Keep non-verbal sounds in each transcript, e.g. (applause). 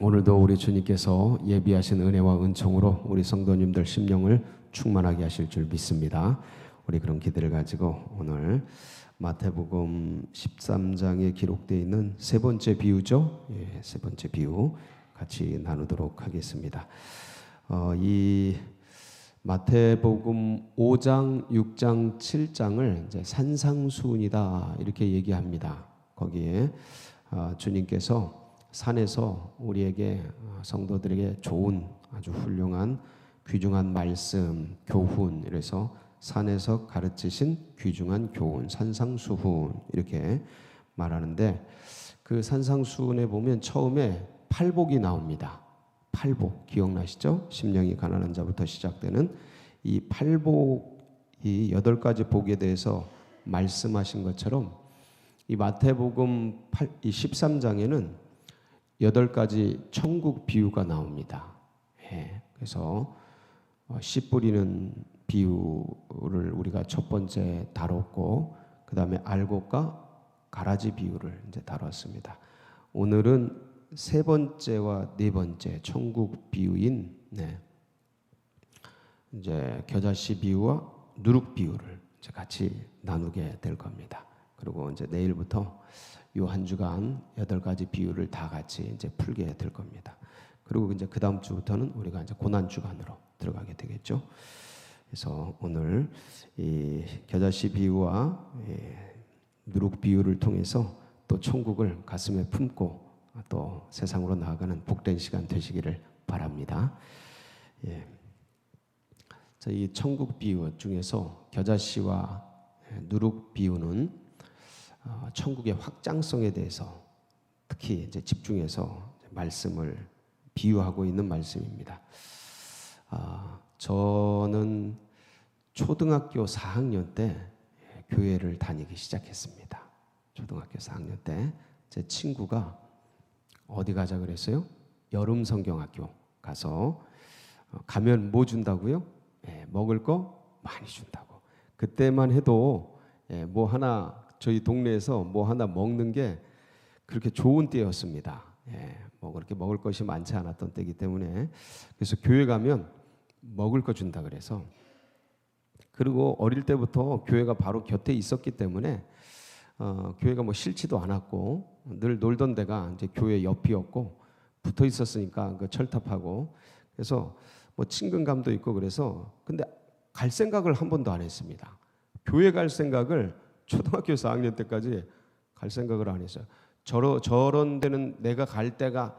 오늘도 우리 주님께서 예비하신 은혜와 은총으로 우리 성도님들 심령을 충만하게 하실 줄 믿습니다. 우리 그런 기대를 가지고 오늘 마태복음 13장에 기록되어 있는 세 번째 비유죠. 예, 세 번째 비유 같이 나누도록 하겠습니다. 어, 이 마태복음 5장, 6장, 7장을 이제 산상수훈이다 이렇게 얘기합니다. 거기에 어, 주님께서 산에서 우리에게 어, 성도들에게 좋은 아주 훌륭한 귀중한 말씀, 교훈 이래서 산에서 가르치신 귀중한 교훈, 산상수훈 이렇게 말하는데 그 산상수훈에 보면 처음에 팔복이 나옵니다. 팔복 기억나시죠? 심령이 가난한 자부터 시작되는 이 팔복 이 여덟 가지 복에 대해서 말씀하신 것처럼 이 마태복음 8, 이 13장에는 여덟 가지 천국 비유가 나옵니다. 예, 그래서 어, 씨 뿌리는 비유를 우리가 첫 번째 다뤘고 그 다음에 알곡과 가라지 비유를 이제 다뤘습니다. 오늘은 세 번째와 네 번째 천국 비유인 네, 이제 겨자씨 비유와 누룩 비유를 같이 나누게 될 겁니다. 그리고 이제 내일부터 요 한 주간 여덟 가지 비유를 다 같이 이제 풀게 될 겁니다. 그리고 이제 그 다음 주부터는 우리가 이제 고난 주간으로 들어가게 되겠죠. 그래서 오늘 이 겨자씨 비유와 누룩 비유를 통해서 또 천국을 가슴에 품고 또 세상으로 나아가는 복된 시간 되시기를 바랍니다. 예. 이 천국 비유 중에서 겨자씨와 누룩 비유는 어, 천국의 확장성에 대해서 특히 이제 집중해서 말씀을 비유하고 있는 말씀입니다. 아, 저는 초등학교 4학년 때 교회를 다니기 시작했습니다. 초등학교 4학년 때 제 친구가 어디 가자 그랬어요? 여름 성경학교 가서 어, 가면 뭐 준다고요? 예, 먹을 거 많이 준다고. 그때만 해도 예, 뭐 하나 저희 동네에서 뭐 하나 먹는 게 그렇게 좋은 때였습니다. 예, 뭐 그렇게 먹을 것이 많지 않았던 때이기 때문에 그래서 교회 가면 먹을 거 준다 그래서 그리고 어릴 때부터 교회가 바로 곁에 있었기 때문에 어, 교회가 뭐 싫지도 않았고 늘 놀던 데가 이제 교회 옆이었고 붙어 있었으니까 그 철탑하고 그래서 뭐 친근감도 있고 그래서 근데 갈 생각을 한 번도 안 했습니다. 교회 갈 생각을 초등학교 4학년 때까지 갈 생각을 안 했어요. 저러, 저런 데는 내가 갈 때가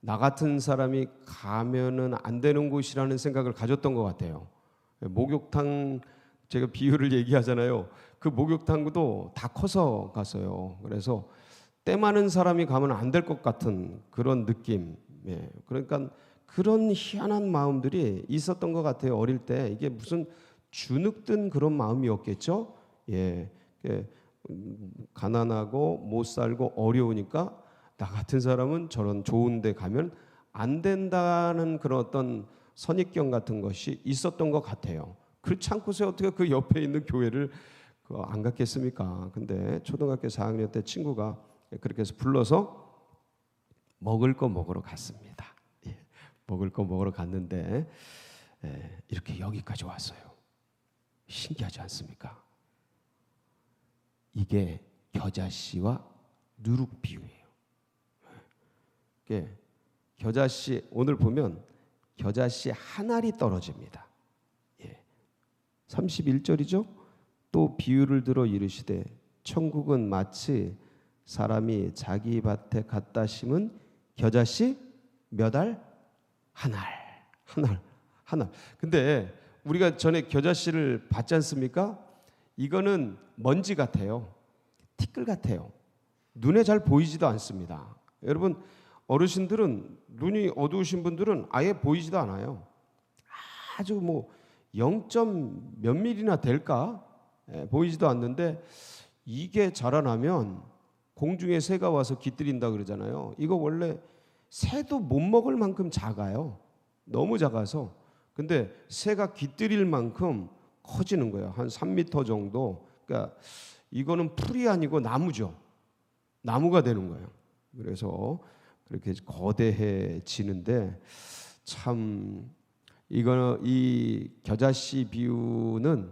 나 같은 사람이 가면은 안 되는 곳이라는 생각을 가졌던 것 같아요. 목욕탕 제가 비유를 얘기하잖아요. 그 목욕탕도 다 커서 갔어요. 그래서 때 많은 사람이 가면 안 될 것 같은 그런 느낌. 예. 그러니까 그런 희한한 마음들이 있었던 것 같아요. 어릴 때 이게 무슨 주눅든 그런 마음이었겠죠. 예. 가난하고 못 살고 어려우니까 나 같은 사람은 저런 좋은 데 가면 안 된다는 그런 어떤 선입견 같은 것이 있었던 것 같아요. 그렇지 않고서 어떻게 그 옆에 있는 교회를 그안 갔겠습니까? 근데 초등학교 4학년 때 친구가 그렇게 해서 불러서 먹을 거 먹으러 갔습니다. 예, 먹을 거 먹으러 갔는데 예, 이렇게 여기까지 왔어요. 신기하지 않습니까? 이게 겨자씨와 누룩 비유예요. 이게 겨자씨 오늘 보면 겨자씨 한 알이 떨어집니다. 예. 31절이죠. 또 비유를 들어 이르시되 천국은 마치 사람이 자기 밭에 갖다 심은 겨자씨 몇 알? 한 알. 한 알. 한 알. 근데 우리가 전에 겨자씨를 봤지 않습니까? 이거는 먼지 같아요. 티끌 같아요. 눈에 잘 보이지도 않습니다. 여러분 어르신들은 눈이 어두우신 분들은 아예 보이지도 않아요. 아주 뭐 0점 몇 밀리나 될까 예, 보이지도 않는데 이게 자라나면 공중에 새가 와서 깃들인다 그러잖아요. 이거 원래 새도 못 먹을 만큼 작아요. 너무 작아서 근데 새가 깃들일 만큼 커지는 거예요. 한 3미터 정도. 그러니까 이거는 풀이 아니고 나무죠. 나무가 되는 거예요. 그래서 그렇게 거대해지는데 참 이거 이 겨자씨 비유는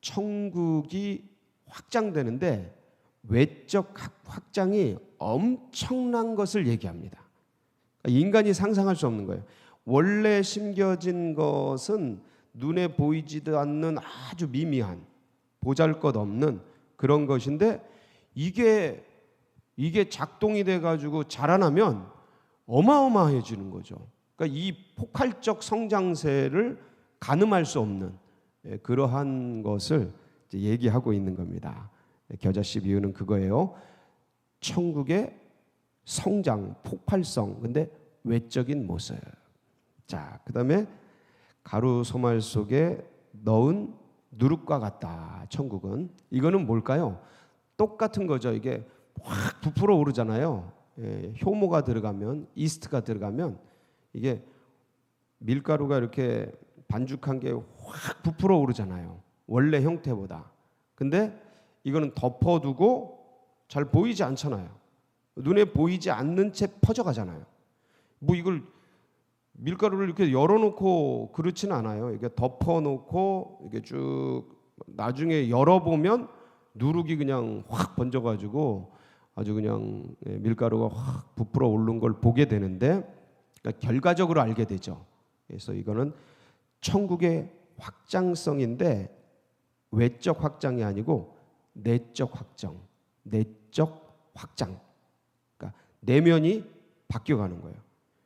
천국이 확장되는데 외적 확- 확장이 엄청난 것을 얘기합니다. 그러니까 인간이 상상할 수 없는 거예요. 원래 심겨진 것은 눈에 보이지도 않는 아주 미미한 보잘것없는 그런 것인데 이게 이게 작동이 돼 가지고 자라나면 어마어마해지는 거죠. 그러니까 이 폭발적 성장세를 가늠할 수 없는 예, 그러한 것을 얘기하고 있는 겁니다. 예, 겨자씨 비유는 그거예요. 천국의 성장, 폭발성, 근데 외적인 모습. 자, 그 다음에 가루 소말 속에 넣은 누룩과 같다. 천국은 이거는 뭘까요? 똑같은 거죠. 이게 확 부풀어 오르잖아요. 예, 효모가 들어가면 이스트가 들어가면 이게 밀가루가 이렇게 반죽한 게 확 부풀어 오르잖아요. 원래 형태보다. 근데 이거는 덮어두고 잘 보이지 않잖아요. 눈에 보이지 않는 채 퍼져가잖아요. 뭐 이걸 밀가루를 이렇게 열어놓고 그렇지는 않아요. 이게 덮어놓고 이게 쭉 나중에 열어보면 누룩이 그냥 확 번져가지고 아주 그냥 예, 밀가루가 확 부풀어 오른 걸 보게 되는데 그러니까 결과적으로 알게 되죠. 그래서 이거는 천국의 확장성인데 외적 확장이 아니고 내적 확장, 내적 확장. 그러니까 내면이 바뀌어가는 거예요.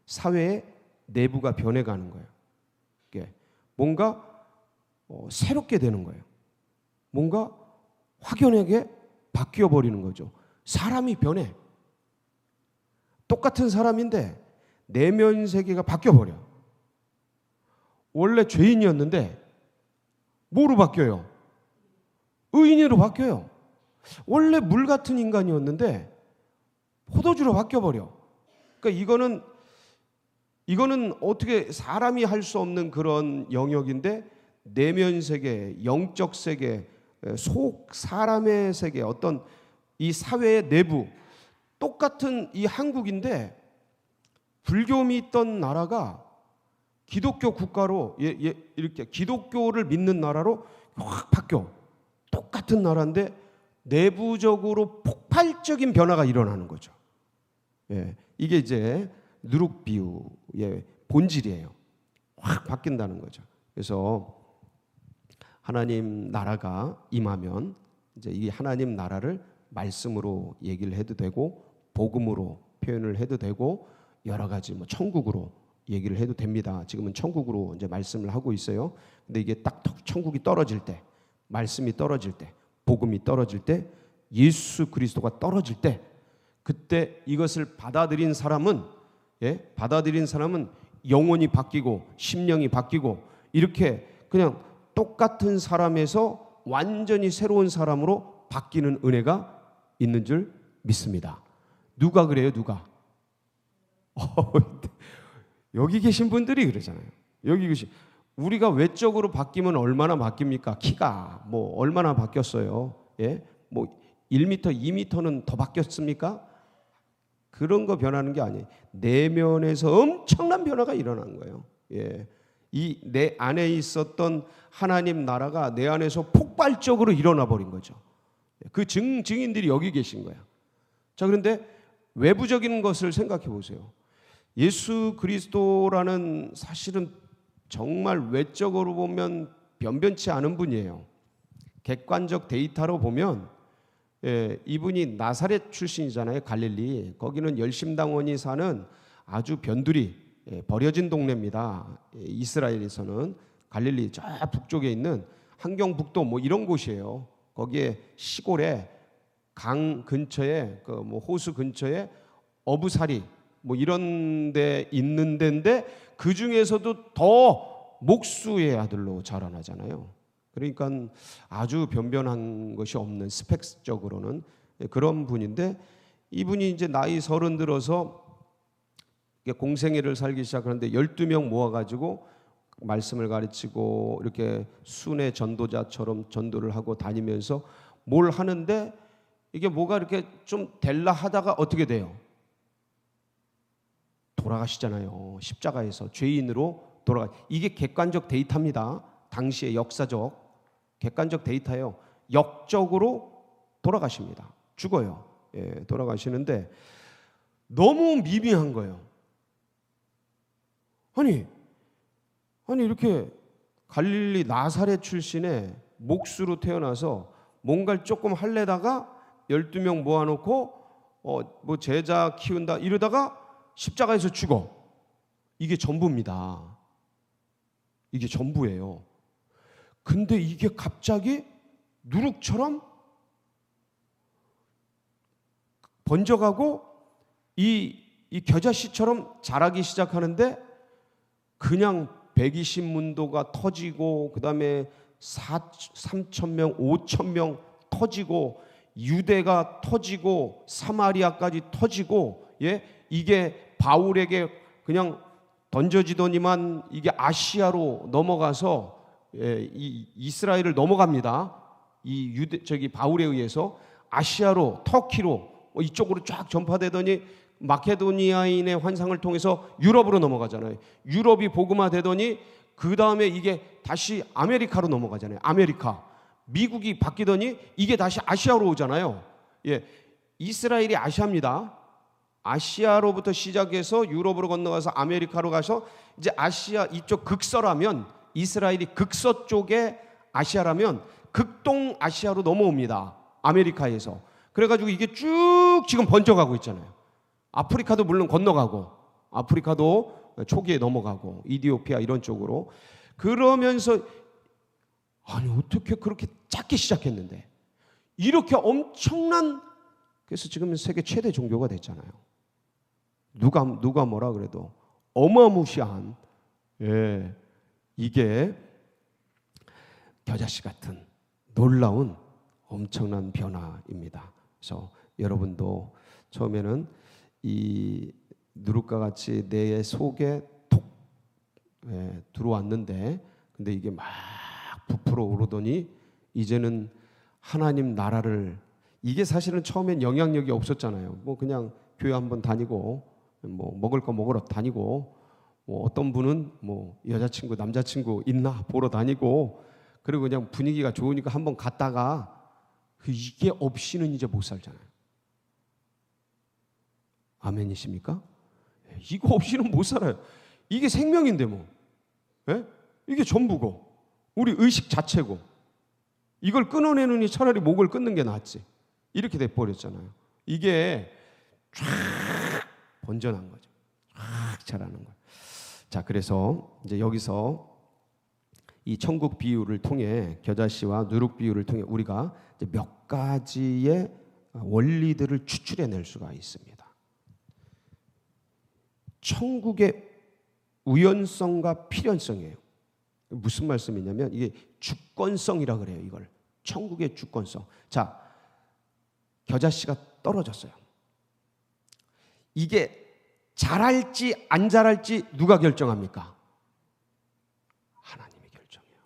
사회의 내부가 변해가는 거예요. 이게 뭔가 어, 새롭게 되는 거예요. 뭔가 확연하게 바뀌어 버리는 거죠. 사람이 변해. 똑같은 사람인데 내면 세계가 바뀌어 버려. 원래 죄인이었는데 뭐로 바뀌어요? 의인으로 바뀌어요. 원래 물 같은 인간이었는데 포도주로 바뀌어 버려. 그러니까 이거는 이거는 어떻게 사람이 할 수 없는 그런 영역인데 내면 세계, 영적 세계, 속 사람의 세계, 어떤 이 사회의 내부 똑같은 이 한국인데 불교미 있던 나라가 기독교 국가로 예, 예, 이렇게 기독교를 믿는 나라로 확 바뀌어 똑같은 나라인데 내부적으로 폭발적인 변화가 일어나는 거죠. 예, 이게 이제 누룩 비유의 본질이에요. 확 바뀐다는 거죠. 그래서 하나님 나라가 임하면 이제 이 하나님 나라를 말씀으로 얘기를 해도 되고 복음으로 표현을 해도 되고 여러 가지 뭐 천국으로 얘기를 해도 됩니다. 지금은 천국으로 이제 말씀을 하고 있어요. 근데 이게 딱 천국이 떨어질 때, 말씀이 떨어질 때, 복음이 떨어질 때, 예수 그리스도가 떨어질 때, 그때 이것을 받아들인 사람은 예? 받아들인 사람은 영혼이 바뀌고 심령이 바뀌고 이렇게 그냥 똑같은 사람에서 완전히 새로운 사람으로 바뀌는 은혜가 있는 줄 믿습니다. 누가 그래요? 누가? (laughs) 어, 여기 계신 분들이 그러잖아요. 여기 계신 우리가 외적으로 바뀌면 얼마나 바뀝니까? 키가 뭐 얼마나 바뀌었어요? 예? 뭐 1m, 2m는 더 바뀌었습니까? 그런 거 변하는 게 아니에요. 내면에서 엄청난 변화가 일어난 거예요. 예. 이 내 안에 있었던 하나님 나라가 내 안에서 폭발적으로 일어나 버린 거죠. 그 증, 증인들이 여기 계신 거야. 자, 그런데 외부적인 것을 생각해 보세요. 예수 그리스도라는 사실은 정말 외적으로 보면 변변치 않은 분이에요. 객관적 데이터로 보면 예, 이분이 나사렛 출신이잖아요. 갈릴리. 거기는 열심당원이 사는 아주 변두리 예, 버려진 동네입니다. 예, 이스라엘에서는 갈릴리 저 북쪽에 있는 한경북도 뭐 이런 곳이에요. 거기에 시골에 강 근처에 그 뭐 호수 근처에 어부사리 뭐 이런 데 있는 데인데 그 중에서도 더 목수의 아들로 자라나잖아요. 그러니까 아주 변변한 것이 없는 스펙적으로는 그런 분인데 이분이 이제 나이 서른 들어서 공생애를 살기 시작하는데 12명 모아가지고 말씀을 가르치고 이렇게 순회 전도자처럼 전도를 하고 다니면서 뭘 하는데 이게 뭐가 이렇게 좀 될라 하다가 어떻게 돼요? 돌아가시잖아요. 십자가에서 죄인으로 돌아가. 이게 객관적 데이터입니다. 당시의 역사적 객관적 데이터예요. 역적으로 돌아가십니다. 죽어요. 예, 돌아가시는데 너무 미미한 거예요. 아니, 아니 이렇게 갈릴리 나사렛 출신의 목수로 태어나서 뭔가를 조금 할래다가 12명 모아놓고 어, 뭐 제자 키운다 이러다가 십자가에서 죽어. 이게 전부입니다. 이게 전부예요. 근데 이게 갑자기 누룩처럼 번져가고 이, 이 겨자씨처럼 자라기 시작하는데 그냥 120문도가 터지고 그 다음에 3천 명, 5천 명 터지고 유대가 터지고 사마리아까지 터지고 예? 이게 바울에게 그냥 던져지더니만 이게 아시아로 넘어가서 예, 이 이스라엘을 넘어갑니다. 이 유대 저기 바울에 의해서 아시아로 터키로 어, 이쪽으로 쫙 전파되더니 마케도니아인의 환상을 통해서 유럽으로 넘어가잖아요. 유럽이 복음화 되더니 그 다음에 이게 다시 아메리카로 넘어가잖아요. 아메리카. 미국이 바뀌더니 이게 다시 아시아로 오잖아요. 예. 이스라엘이 아시아입니다. 아시아로부터 시작해서 유럽으로 건너가서 아메리카로 가서 이제 아시아 이쪽 극서라면 이스라엘이 극서 쪽에 아시아라면 극동 아시아로 넘어옵니다. 아메리카에서. 그래가지고 이게 쭉 지금 번져가고 있잖아요. 아프리카도 물론 건너가고 아프리카도 초기에 넘어가고 이디오피아 이런 쪽으로 그러면서 아니 어떻게 그렇게 작게 시작했는데 이렇게 엄청난 그래서 지금 세계 최대 종교가 됐잖아요. 누가 누가 뭐라 그래도 어마무시한 예 이게 겨자씨 같은 놀라운 엄청난 변화입니다. 그래서 여러분도 처음에는 이 누룩과 같이 내 속에 톡 예, 들어왔는데 근데 이게 막 부풀어 오르더니 이제는 하나님 나라를 이게 사실은 처음엔 영향력이 없었잖아요. 뭐 그냥 교회 한번 다니고 뭐 먹을 거 먹으러 다니고 뭐 어떤 분은 뭐 여자친구 남자친구 있나 보러 다니고 그리고 그냥 분위기가 좋으니까 한번 갔다가 그 이게 없이는 이제 못 살잖아요. 아멘이십니까? 예, 이거 없이는 못 살아요. 이게 생명인데 뭐. 예? 이게 전부고. 우리 의식 자체고. 이걸 끊어내느니 차라리 목을 끊는 게 낫지. 이렇게 돼 버렸잖아요. 이게 쫙 번져난 거죠. 쫙 자라는 거예요. 자, 그래서 이제 여기서 이 천국 비유를 통해 겨자씨와 누룩 비유를 통해 우리가 몇 가지의 원리들을 추출해낼 수가 있습니다. 천국의 우연성과 필연성이에요. 무슨 말씀이냐면 이게 주권성이라 그래요. 이걸 천국의 주권성. 자, 겨자씨가 떨어졌어요. 이게 잘할지 안 잘할지 누가 결정합니까? 하나님이 결정해요.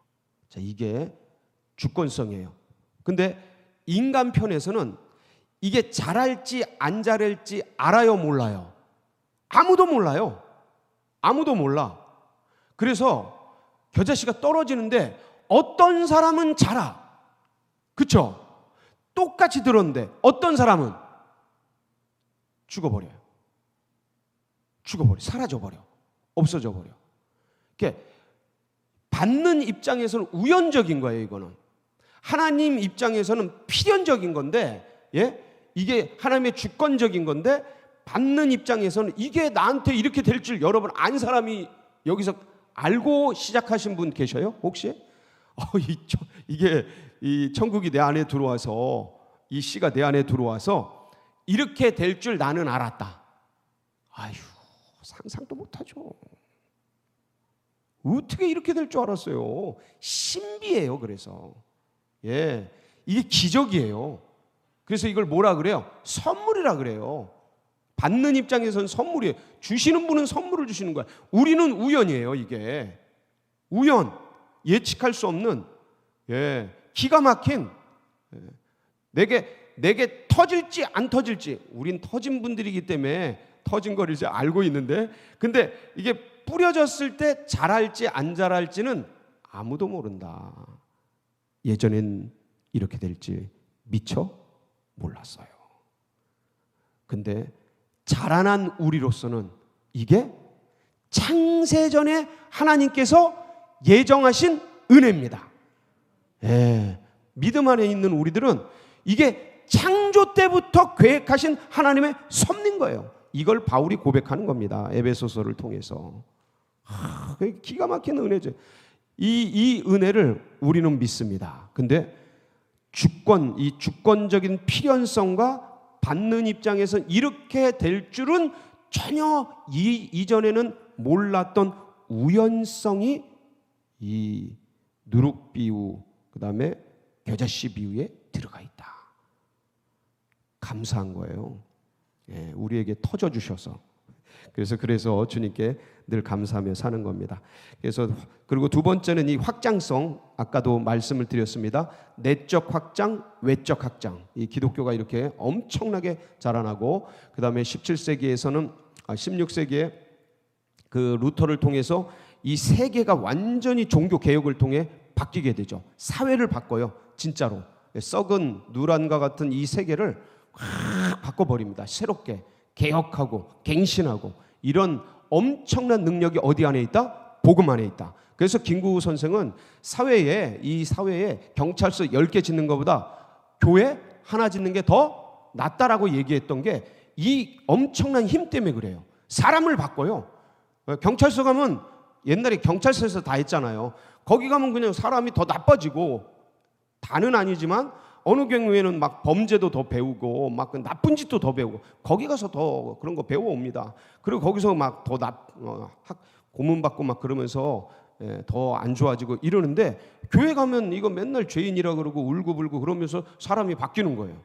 자, 이게 주권성이에요. 근데 인간 편에서는 이게 잘할지 안 잘할지 알아요, 몰라요? 아무도 몰라요. 아무도 몰라. 그래서 겨자씨가 떨어지는데 어떤 사람은 자라. 그쵸? 똑같이 들었는데 어떤 사람은 죽어버려요. 죽어버려. 사라져버려. 없어져버려. 이게 받는 입장에서는 우연적인 거예요, 이거는. 하나님 입장에서는 필연적인 건데, 예? 이게 하나님의 주권적인 건데, 받는 입장에서는 이게 나한테 이렇게 될 줄 여러분 안 사람이 여기서 알고 시작하신 분 계셔요? 혹시? 어, 이, 이게 이 천국이 내 안에 들어와서 이 씨가 내 안에 들어와서 이렇게 될 줄 나는 알았다. 아휴 상상도 못하죠. 어떻게 이렇게 될 줄 알았어요? 신비예요. 그래서 예 이게 기적이에요. 그래서 이걸 뭐라 그래요? 선물이라 그래요. 받는 입장에서는 선물이에요. 주시는 분은 선물을 주시는 거야. 우리는 우연이에요, 이게. 우연. 예측할 수 없는, 예, 기가 막힌, 예, 내게, 내게 터질지 안 터질지, 우린 터진 분들이기 때문에 터진 걸 이제 알고 있는데 근데 이게 뿌려졌을 때 자랄지 안 자랄지는 아무도 모른다. 예전엔 이렇게 될지 미처 몰랐어요. 근데 자라난 우리로서는 이게 창세전에 하나님께서 예정하신 은혜입니다. 예, 믿음 안에 있는 우리들은 이게 창조 때부터 계획하신 하나님의 섭리인 거예요. 이걸 바울이 고백하는 겁니다. 에베소서를 통해서. 하, 기가 막힌 은혜죠. 이, 이 은혜를 우리는 믿습니다. 근데 주권, 이 주권적인 필연성과 받는 입장에서 이렇게 될 줄은 전혀 이, 이전에는 몰랐던 우연성이 이 누룩 비유, 그 다음에 겨자씨 비유에 들어가 있다. 감사한 거예요. 예, 우리에게 터져 주셔서. 그래서 그래서 주님께 늘 감사하며 사는 겁니다. 그래서 그리고 두 번째는 이 확장성 아까도 말씀을 드렸습니다. 내적 확장, 외적 확장. 이 기독교가 이렇게 엄청나게 자라나고 그다음에 17세기에서는 아 16세기에 그 루터를 통해서 이 세계가 완전히 종교 개혁을 통해 바뀌게 되죠. 사회를 바꿔요. 진짜로. 썩은 누란과 같은 이 세계를 확 바꿔버립니다. 새롭게 개혁하고 갱신하고 이런 엄청난 능력이 어디 안에 있다? 복음 안에 있다. 그래서 김구 선생은 사회에 이 사회에 경찰서 10개 짓는 것보다 교회 하나 짓는 게 더 낫다라고 얘기했던 게 이 엄청난 힘 때문에 그래요. 사람을 바꿔요. 경찰서 가면 옛날에 경찰서에서 다 했잖아요. 거기 가면 그냥 사람이 더 나빠지고 다는 아니지만 어느 경우에는 막 범죄도 더 배우고 막그 나쁜 짓도 더 배우고 거기 가서 더 그런 거 배워옵니다. 그리고 거기서 막 더 나, 어, 학, 고문 받고 막 그러면서 예, 더안 좋아지고 이러는데 교회 가면 이거 맨날 죄인이라 그러고 울고불고 그러면서 사람이 바뀌는 거예요.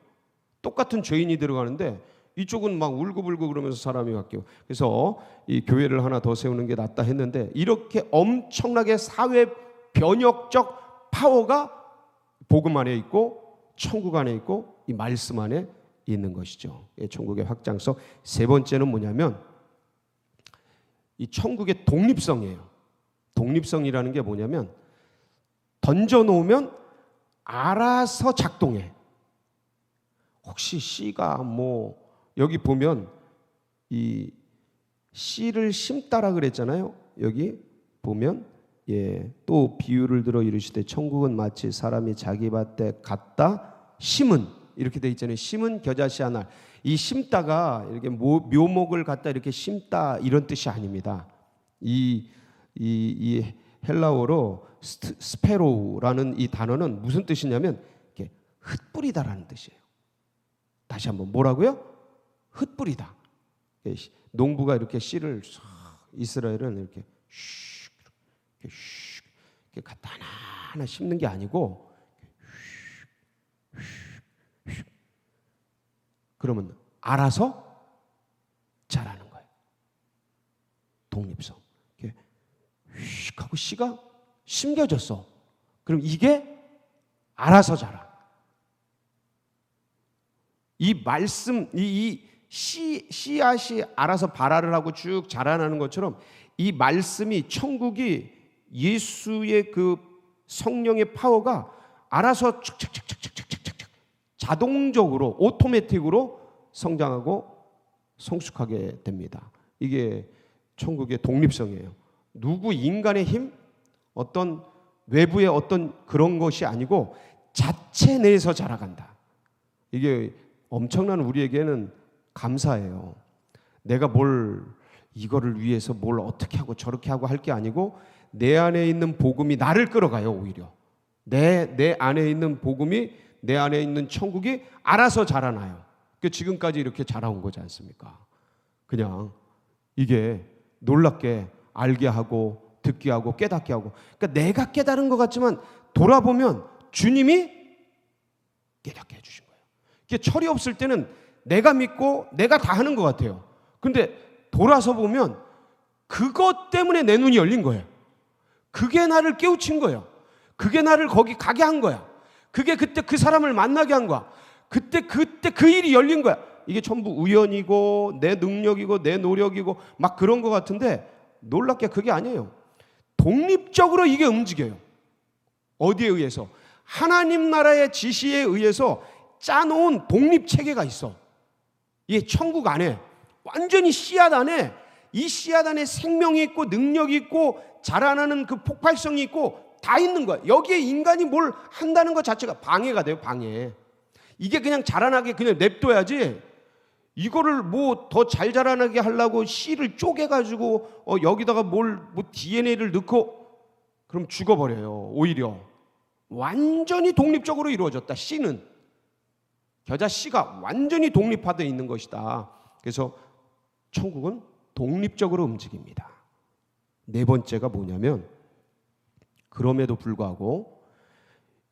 똑같은 죄인이 들어가는데 이쪽은 막 울고불고 그러면서 사람이 바뀌고 그래서 이 교회를 하나 더 세우는 게 낫다 했는데 이렇게 엄청나게 사회 변혁적 파워가 복음 안에 있고 천국 안에 있고 이 말씀 안에 있는 것이죠. 예, 천국의 확장성. 세 번째는 뭐냐면 이 천국의 독립성이에요. 독립성이라는 게 뭐냐면 던져 놓으면 알아서 작동해. 혹시 씨가 뭐 여기 보면 이 씨를 심다라 그랬잖아요. 여기 보면 예, 또 비유를 들어 이르시되 천국은 마치 사람이 자기 밭에 갖다 심은 이렇게 돼 있잖아요. 심은 겨자씨 하나. 이 심다가 이렇게 모- 묘목을 갖다 이렇게 심다 이런 뜻이 아닙니다. 이, 이, 이 헬라어로 스트- 스페로우라는 이 단어는 무슨 뜻이냐면 이렇게 흩뿌리다라는 뜻이에요. 다시 한번 뭐라고요? 흩뿌리다. 농부가 이렇게 씨를 싹 이스라엘은 이렇게 슉 이렇게 슉 이렇게 갖다 하나 심는 게 아니고 그러면 알아서 자라는 거예요. 독립성. 이렇게 휙 하고 씨가 심겨졌어. 그럼 이게 알아서 자라. 이 말씀, 이, 이 씨, 씨앗이 알아서 발화를 하고 쭉 자라나는 것처럼 이 말씀이 천국이 예수의 그 성령의 파워가 알아서 착착착착착착착 자동적으로 오토매틱으로 성장하고 성숙하게 됩니다. 이게 천국의 독립성이에요. 누구 인간의 힘, 어떤 외부의 어떤 그런 것이 아니고 자체 내에서 자라간다. 이게 엄청난 우리에게는 감사해요. 내가 뭘 이거를 위해서 뭘 어떻게 하고 저렇게 하고 할 게 아니고 내 안에 있는 복음이 나를 끌어가요 오히려 내 내 안에 있는 복음이 내 안에 있는 천국이 알아서 자라나요. 그 지금까지 이렇게 자라온 거지 않습니까? 그냥 이게 놀랍게 알게 하고 듣게 하고 깨닫게 하고 그러니까 내가 깨달은 것 같지만 돌아보면 주님이 깨닫게 해주신 거예요. 이게 철이 없을 때는 내가 믿고 내가 다 하는 것 같아요. 근데 돌아서 보면 그것 때문에 내 눈이 열린 거예요. 그게 나를 깨우친 거예요. 그게 나를 거기 가게 한 거야. 그게 그때 그 사람을 만나게 한 거야. 그때 그때 그 일이 열린 거야. 이게 전부 우연이고 내 능력이고 내 노력이고 막 그런 것 같은데 놀랍게 그게 아니에요. 독립적으로 이게 움직여요. 어디에 의해서? 하나님 나라의 지시에 의해서 짜놓은 독립 체계가 있어. 이 천국 안에 완전히 씨앗 안에 이 씨앗 안에 생명이 있고 능력이 있고 자라나는 그 폭발성이 있고 다 있는 거야. 여기에 인간이 뭘 한다는 것 자체가 방해가 돼요, 방해. 이게 그냥 자라나게 그냥 냅둬야지. 이거를 뭐 더 잘 자라나게 하려고 씨를 쪼개가지고 어, 여기다가 뭘 뭐 DNA를 넣고 그럼 죽어버려요. 오히려 완전히 독립적으로 이루어졌다. 씨는 겨자 씨가 완전히 독립화되어 있는 것이다. 그래서 천국은 독립적으로 움직입니다. 네 번째가 뭐냐면 그럼에도 불구하고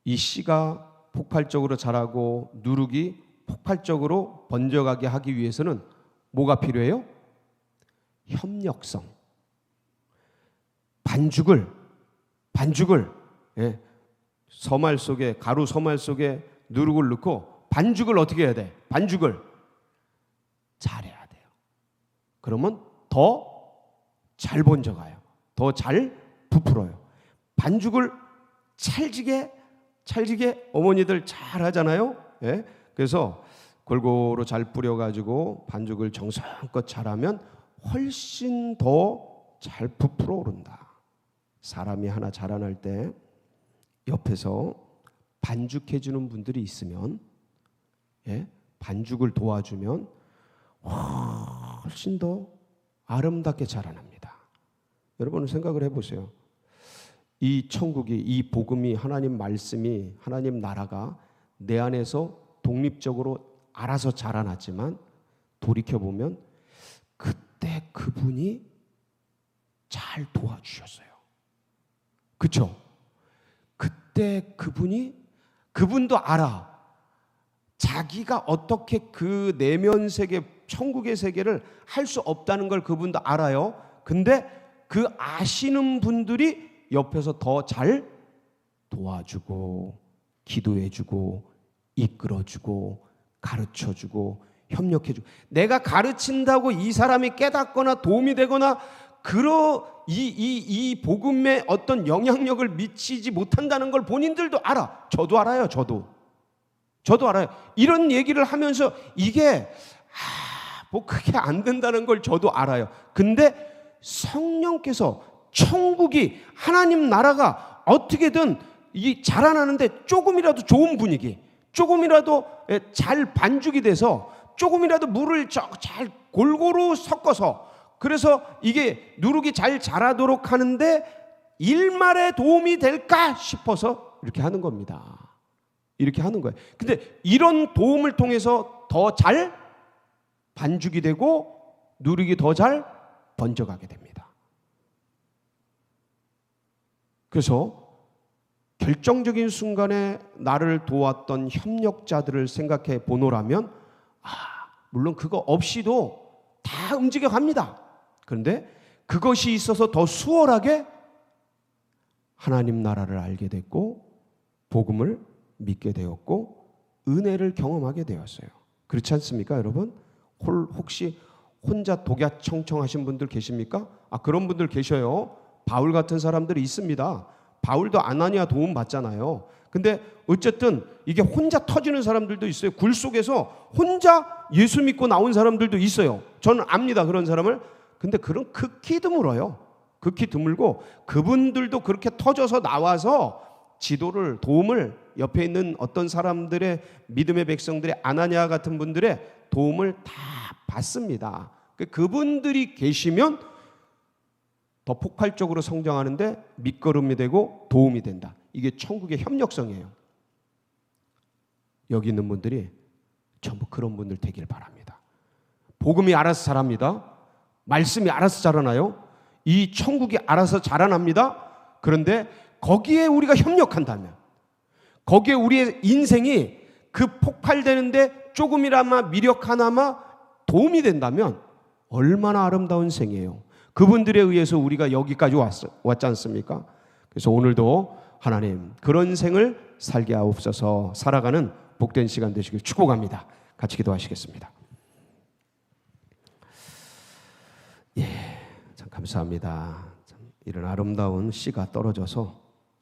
이 씨가 폭발적으로 자라고 누룩이 폭발적으로 번져가게 하기 위해서는 뭐가 필요해요? 협력성. 반죽을 반죽을 예, 서말 속에 가루 서말 속에 누룩을 넣고 반죽을 어떻게 해야 돼? 반죽을 잘해야 돼요. 그러면 더 잘 번져가요. 더 잘 부풀어요. 반죽을 찰지게 찰지게 어머니들 잘 하잖아요. 예? 그래서 골고루 잘 뿌려가지고 반죽을 정성껏 잘하면 훨씬 더 잘 부풀어 오른다. 사람이 하나 자라날 때 옆에서 반죽해 주는 분들이 있으면 예? 반죽을 도와주면 훨씬 더 아름답게 자라납니다. 여러분 생각을 해보세요. 이 천국이 이 복음이 하나님 말씀이 하나님 나라가 내 안에서 독립적으로 알아서 자라났지만 돌이켜 보면 그때 그분이 잘 도와주셨어요. 그쵸? 그때 그분이 그분도 알아. 자기가 어떻게 그 내면 세계, 천국의 세계를 할 수 없다는 걸 그분도 알아요. 근데 그 아시는 분들이 옆에서 더 잘 도와주고, 기도해주고, 이끌어주고, 가르쳐주고, 협력해주고. 내가 가르친다고 이 사람이 깨닫거나 도움이 되거나 그러 이, 이, 이 복음에 어떤 영향력을 미치지 못한다는 걸 본인들도 알아. 저도 알아요, 저도. 저도 알아요. 이런 얘기를 하면서 이게, 아, 뭐 그게 안 된다는 걸 저도 알아요. 근데 성령께서 천국이 하나님 나라가 어떻게든 이 자라나는데 조금이라도 좋은 분위기, 조금이라도 예, 잘 반죽이 돼서 조금이라도 물을 잘 골고루 섞어서 그래서 이게 누룩이 잘 자라도록 하는데 일말에 도움이 될까 싶어서 이렇게 하는 겁니다. 이렇게 하는 거예요. 근데 이런 도움을 통해서 더 잘 반죽이 되고 누룩이 더 잘 번져가게 됩니다. 그래서 결정적인 순간에 나를 도왔던 협력자들을 생각해 보노라면 아, 물론 그거 없이도 다 움직여 갑니다. 그런데 그것이 있어서 더 수월하게 하나님 나라를 알게 됐고 복음을 믿게 되었고 은혜를 경험하게 되었어요. 그렇지 않습니까, 여러분? 혹시 혼자 독야청청하신 분들 계십니까? 아 그런 분들 계셔요. 바울 같은 사람들이 있습니다. 바울도 아나니아 도움 받잖아요. 근데 어쨌든 이게 혼자 터지는 사람들도 있어요. 굴 속에서 혼자 예수 믿고 나온 사람들도 있어요. 저는 압니다. 그런 사람을. 근데 그런 극히 드물어요. 극히 드물고 그분들도 그렇게 터져서 나와서 지도를 도움을 옆에 있는 어떤 사람들의 믿음의 백성들의 아나니아 같은 분들의 도움을 다 받습니다. 그 그분들이 계시면 더 폭발적으로 성장하는데 밑거름이 되고 도움이 된다. 이게 천국의 협력성이에요. 여기 있는 분들이 전부 그런 분들 되길 바랍니다. 복음이 알아서 자랍니다. 말씀이 알아서 자라나요? 이 천국이 알아서 자라납니다. 그런데 거기에 우리가 협력한다면, 거기에 우리의 인생이 그 폭발되는데 조금이라마 미력 하나마 도움이 된다면 얼마나 아름다운 생이에요. 그분들에 의해서 우리가 여기까지 왔, 왔지 않습니까? 그래서 오늘도 하나님 그런 생을 살게 하옵소서 살아가는 복된 시간 되시길 축복합니다. 같이 기도하시겠습니다. 예, 참 감사합니다. 참 이런 아름다운 씨가 떨어져서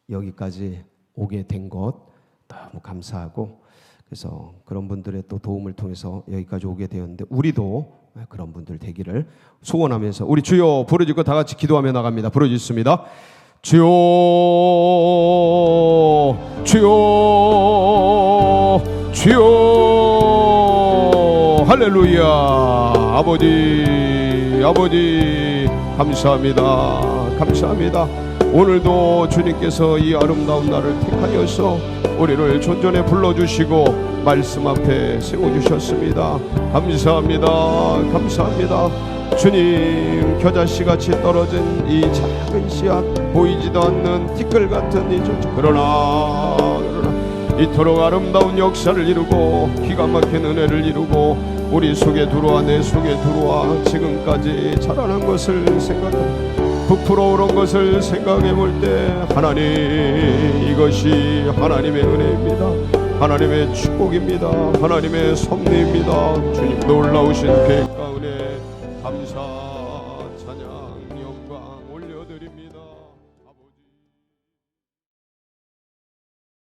여기까지 오게 된 것 너무 감사하고 그래서 그런 분들의 또 도움을 통해서 여기까지 오게 되었는데 우리도 그런 분들 되기를 소원하면서 우리 주여 부르짖고 다 같이 기도하며 나갑니다. 부르짖습니다. 주여 주여 주여 할렐루야 아버지 아버지 감사합니다 감사합니다. 오늘도 주님께서 이 아름다운 날을 택하여서 우리를 존전에 불러주시고 말씀 앞에 세워주셨습니다. 감사합니다. 감사합니다. 주님 겨자씨 같이 떨어진 이 작은 씨앗 보이지도 않는 티끌 같은 이 존재 그러나 이토록 아름다운 역사를 이루고 기가 막힌 은혜를 이루고 우리 속에 들어와 내 속에 들어와 지금까지 자라난 것을 생각해 부풀어 오른 것을 생각해 볼 때 하나님 이것이 하나님의 은혜입니다. 하나님의 축복입니다. 하나님의 섭리입니다. 주님 놀라우신 계획과